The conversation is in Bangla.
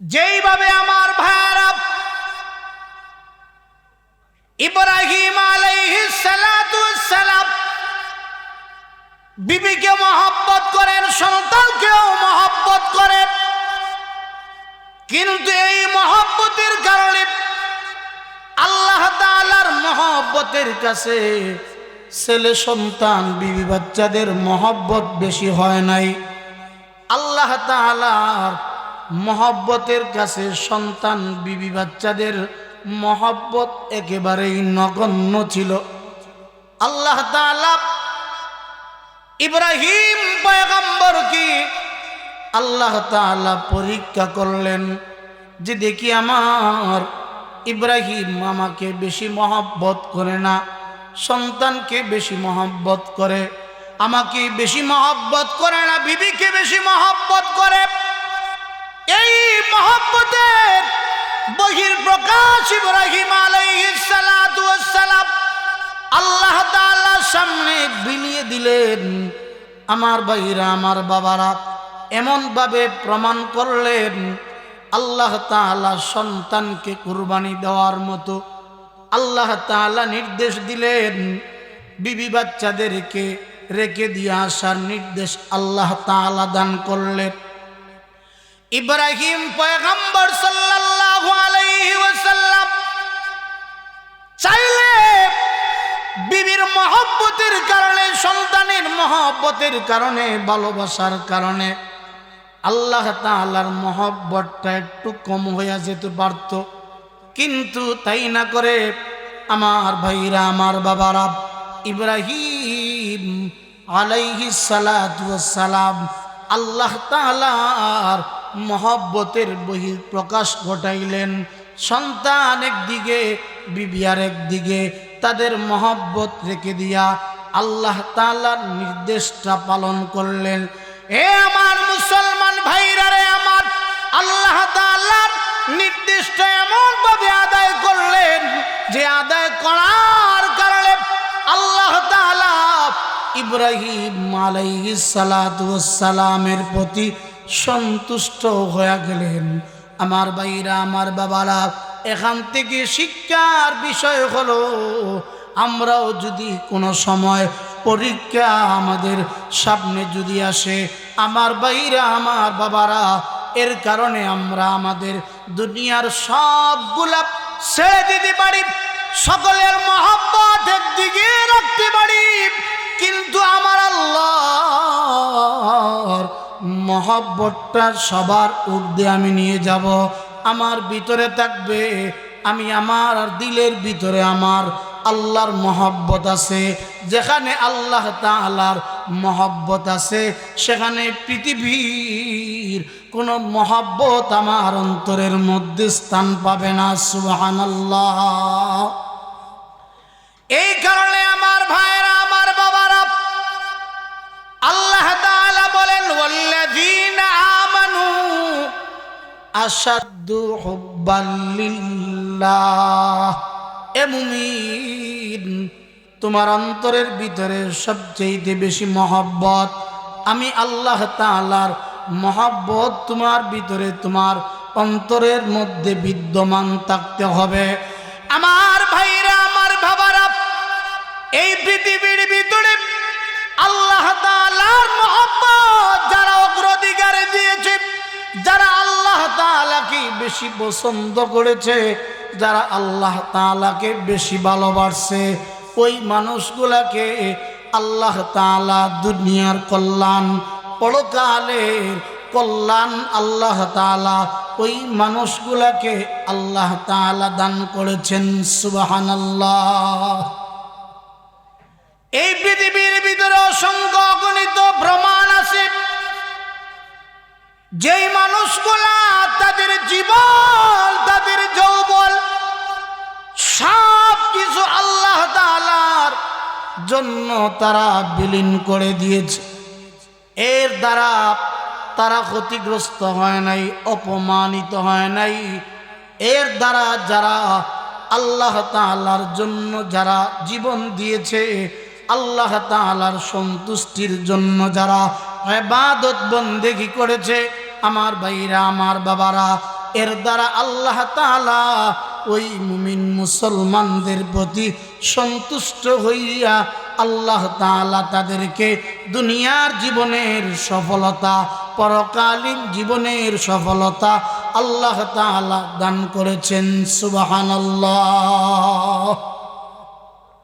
যেইভাবে আমার ভাইয়ারা ইব্রাহিম সালাম বিবিকে মহব্বত করেন, সন্তানকেও মহব্বত করেন। কিন্তু এই মহব্বতের কারণে আল্লাহ তাআলার মহব্বতের কাছে ছেলে সন্তান, বিবি বাচ্চাদের মহব্বত বেশি হয় নাই। আল্লাহ তাআলার মহব্বতের কাছে সন্তান, বিবি বাচ্চাদের মহব্বত একেবারেই নগণ্য ছিল। আল্লাহ ইব্রাহিম পয়গম্বর কি আল্লাহ পরীক্ষা করলেন যে দেখি আমার ইব্রাহিম আমাকে বেশি মহব্বত করে না, সন্তানকে বেশি মহব্বত করে, আমাকে বেশি মহব্বত করে না, বিবিকে বেশি মহব্বত করে। এই মহব্বতের বহির প্রকাশ ইব্রাহিম আলাইহিস সালাতু ওয়াস আল্লাহ তাআলার সামনে বিলিয়ে দিলেন, আমার ভাইরা, আমার বাবারা, এমনভাবে প্রমাণ করলেন, আল্লাহ তাআলা সন্তানকে কুরবানি দেওয়ার মতো আল্লাহ তাআলা নির্দেশ দিলেন, বিবি বাচ্চাদেরকে রেখে দিয়ে আসার নির্দেশ আল্লাহ তাআলা দান করলেন। ইব্রাহিম পয়গম্বর সাল্লাল্লাহু চাইলে বিবির মহব্বতের কারণে, সন্তানের মহব্বতের কারণে, ভালোবাসার কারণে আল্লাহ তাআলার মহব্বতটা একটু কম হইয়া যেতে পারত। কিন্তু তাই না করে আমার ভাইরা, আমার বাবারা, ইব্রাহিম আলাইহি সালাম আল্লাহ তাআলার মহব্বতের বহির প্রকাশ ঘটাইলেন। সন্তান একদিকে বিবি আর একদিকে, তাদের মহব্বত রেখে দিয়া আল্লাহ তাআলার নির্দেশটা পালন করলেন। এ আমার মুসলমান ভাইরা রে আমার, আল্লাহ তাআলার নির্দেশটা এমন ভাবে আদায় করলেন যে আদায় করার কারণে আল্লাহ তাআলা ইব্রাহিম আলাইহিস সালাতু ওয়াস সালামের প্রতি সন্তুষ্ট হয়ে গেলেন। আমার ভাইরা, আমার বাবারা, এখান থেকে শিক্ষার বিষয় হলো, আমরাও যদি কোনো সময় পরীক্ষা আমাদের সামনে যদি আসে, আমার ভাইরা, আমার বাবারা, এর কারণে আমরা আমাদের দুনিয়ার সবগুলা ছেড়ে দিতে পারি। সকলের মহব্বত মহব্বতটা সবার ঊর্ধ্বে আমি নিয়ে যাব। আমার ভিতরে থাকবে, আমি আমার আর দিলের ভিতরে আমার আল্লাহর মহব্বত আছে। যেখানে আল্লাহ তাআলার মহব্বত আছে, সেখানে পৃথিবীর কোনো মহব্বত আমার অন্তরের মধ্যে স্থান পাবে না, সুবহানাল্লাহ। এই এ মুমিন, তোমার অন্তরের ভিতরে সবচেয়ে বেশি মহব্বত। আমি আল্লাহ তাআলার মহব্বত তোমার ভিতরে, তোমার অন্তরের মধ্যে বিদ্যমান থাকতে হবে। আমার ভাইরা, আমার বাবারা, এই পৃথিবীর ভিতরে আল্লাহ তাআলার মহব্বত যারা অগ্রাধিকারে দিয়েছে, যারা আল্লাহ তাআলাকে বেশি পছন্দ করেছে? যারা আল্লাহ তাআলাকে বেশি ভালোবাসছে ওই মানুষগুলাকে আল্লাহ তাআলা দুনিয়ার কল্যাণ, পরকালের কল্যাণ আল্লাহ তাআলা ওই মানুষগুলাকে আল্লাহ তাআলা দান করেছেন। সুবহানাল্লাহ। এই পৃথিবীর ভিতরে অসংখ্য অগণিত প্রমাণ আছে। যেই মানুষগুলা জীবন, তাদের যৌবন সব কিছু আল্লাহ তাআলার জন্য তারা বিলীন করে দিয়েছে। এর দ্বারা তারা ক্ষতিগ্রস্ত হয় নাই, অপমানিত হয় নাই। এর দ্বারা যারা আল্লাহ তাআলার জন্য যারা জীবন দিয়েছে, আল্লাহ তাআলার সন্তুষ্টির জন্য যারা এবাদত বন্দেগি করেছে, আমার ভাইরা, আমার বাবারা এর দ্বারা আল্লাহ তালা ওই মুমিন মুসলমানদের প্রতি সন্তুষ্ট হইয়া আল্লাহ তালা তাদেরকে দুনিয়ার জীবনের সফলতা, পরকালীন জীবনের সফলতা আল্লাহ তালা দান করেছেন। সুবহানাল্লাহ।